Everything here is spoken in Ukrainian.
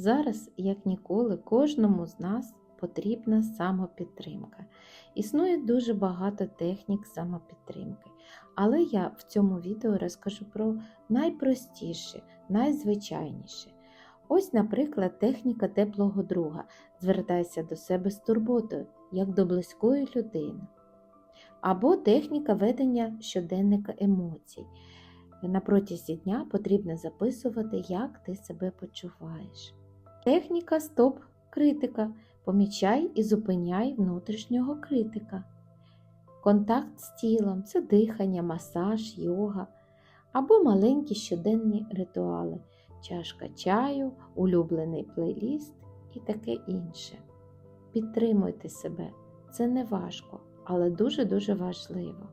Зараз, як ніколи, кожному з нас потрібна самопідтримка. Існує дуже багато технік самопідтримки, але я в цьому відео розкажу про найпростіші, найзвичайніші. Ось, наприклад, техніка теплого друга. Звертайся до себе з турботою, як до близької людини. Або техніка ведення щоденника емоцій. На протязі дня потрібно записувати, як ти себе почуваєш. Техніка стоп-критика. Помічай і зупиняй внутрішнього критика. Контакт з тілом це дихання, масаж, йога або маленькі щоденні ритуали, чашка чаю, улюблений плейліст і таке інше. Підтримуйте себе, це не важко, але дуже-дуже важливо.